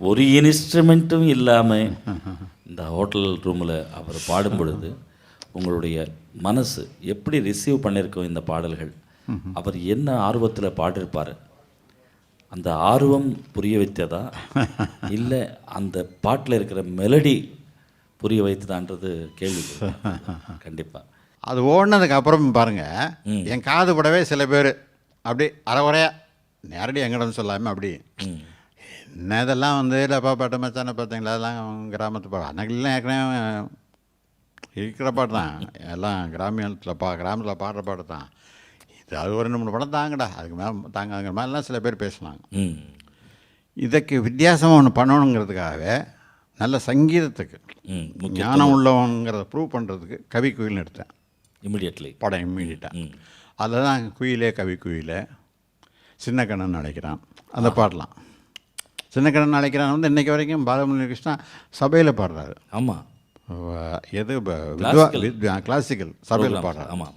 ஒரு இன்ஸ்ட்ருமெண்ட்டும் இல்லாமல் இந்த ஹோட்டல் ரூமில் அவர் பாடும் பொழுது உங்களுடைய மனசு எப்படி ரிசீவ் பண்ணியிருக்கோம் இந்த பாடல்கள்? அவர் என்ன ஆர்வத்தில் பாடிருப்பார்? அந்த ஆர்வம் புரிய வைத்ததா? இல்லை அந்த பாட்டில் இருக்கிற மெலடி புரிய வைத்ததான்றது கேள்வி. கண்டிப்பாக அது ஓடினதுக்கு அப்புறம் பாருங்க என் காது படவே சில பேர் அப்படி அறகுறையா நேரடி எங்கடன்னு சொல்லாமல் அப்படி என்ன இதெல்லாம் வந்து டப்பா பாட்டு மச்சான பார்த்தீங்களா? அதெல்லாம் கிராமத்து பாடம் அன்னைக்கெல்லாம் ஏற்கனவே இருக்கிற பாட்டு தான். எல்லாம் கிராமியத்தில் பா கிராமத்தில் பாடுற பாட்டு தான். இது அது ஒரு ரெண்டு மூணு படம் தாங்கடா. அதுக்கு மேலே தாங்கங்கிற மாதிரிலாம் சில பேர் பேசினாங்க. இதுக்கு வித்தியாசமாக ஒன்று பண்ணணுங்கிறதுக்காகவே நல்ல சங்கீதத்துக்கு ஞானம் உள்ளவங்கிறத ப்ரூவ் பண்ணுறதுக்கு கவி குயில்னு எடுத்தேன். இமிடியட்லி படம் இம்மீடியட்டாக அதில் தான் குயிலே கவி குயிலே சின்ன கண்ணன் அழைக்கிறான் அந்த பாடலாம் சின்ன கண்ணன் அழைக்கிறான். வந்து இன்னைக்கு வரைக்கும் பாலமுரளி கிருஷ்ணா சபையில் பாடுறாரு. ஆமாம் எது. கிளாசிக்கல் சபையில் பாடுறாரு. ஆமாம் ஆமாம்